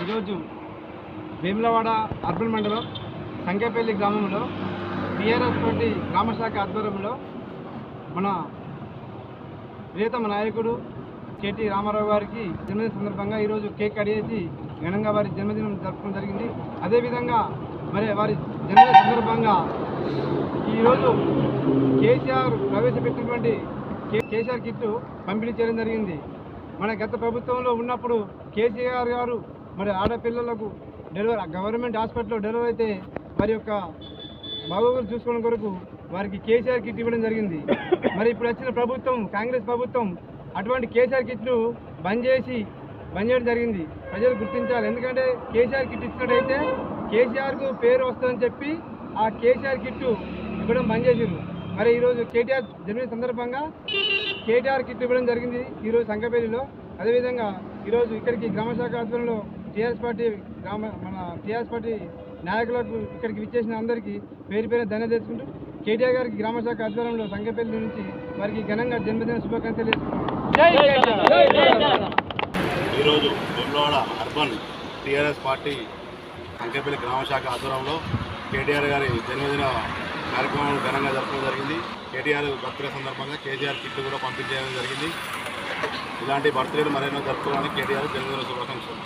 ఈరోజు వేములవాడ అర్బన్ మండలం సంకేపల్లి గ్రామంలో టీఆర్ఎస్ పార్టీ గ్రామశాఖ ఆధ్వర్యంలో మన ప్రియతమ నాయకుడు కేటీ రామారావు గారికి జన్మదిన సందర్భంగా ఈరోజు కేక్ కడిగేసి ఘనంగా వారి జన్మదినం జరుపుకోవడం జరిగింది. అదేవిధంగా మరి వారి జన్మదిన సందర్భంగా ఈరోజు కేసీఆర్ ప్రవేశపెట్టినటువంటి కే- కేసీఆర్ కిట్టు పంపిణీ చేయడం జరిగింది. మన గత ప్రభుత్వంలో ఉన్నప్పుడు కేసీఆర్ గారు మరి ఆడపిల్లలకు డెలివరీ గవర్నమెంట్ హాస్పిటల్లో డెలివరీ అయితే వారి యొక్క బాగోగులు చూసుకోవడం కొరకు వారికి కేసీఆర్ కిట్ ఇవ్వడం జరిగింది. మరి ఇప్పుడు వచ్చిన ప్రభుత్వం కాంగ్రెస్ ప్రభుత్వం అటువంటి కేసీఆర్ కిట్లు బంద్ చేసి బంద్ చేయడం జరిగింది. ప్రజలు గుర్తించాలి. ఎందుకంటే కేసీఆర్ కిట్ ఇచ్చినట్టయితే కేసీఆర్కు పేరు వస్తుందని చెప్పి ఆ కేసీఆర్ కిట్టు ఇవ్వడం బంద్ చేసారు మరి ఈరోజు కేటీఆర్ జరిగిన సందర్భంగా కేటీఆర్ కిట్ ఇవ్వడం జరిగింది ఈరోజు సంగపల్లిలో అదేవిధంగా ఈరోజు ఇక్కడికి గ్రామశాఖ ఆధ్వర్యంలో టీఆర్ఎస్ పార్టీ గ్రామ మన టీఆర్ఎస్ పార్టీ నాయకులకు ఇక్కడికి విచ్చేసిన అందరికీ పేరు పేరు ధన్య తెలుసుకుంటూ కేటీఆర్ గారికి గ్రామ శాఖ ఆధ్వర్యంలో సంగపల్లి నుంచి వారికి ఘనంగా జన్మదిన శుభాకాంక్షలు తెలుసుకుంటున్నాం ఈరోజు Vemulawada urban TRS party Sankepalli గ్రామశాఖ ఆధ్వర్యంలో కేటీఆర్ గారి జన్మదిన కార్యక్రమం ఘనంగా జరపడం జరిగింది. కేటీఆర్ బర్త్డే సందర్భంగా కేటీఆర్ కిట్ కూడా పంపించడం జరిగింది. ఇలాంటి బర్త్డేలు మరెన్నో జరుపుకోవాలని కేటీఆర్ జన్మదిన శుభాకాంక్షలు.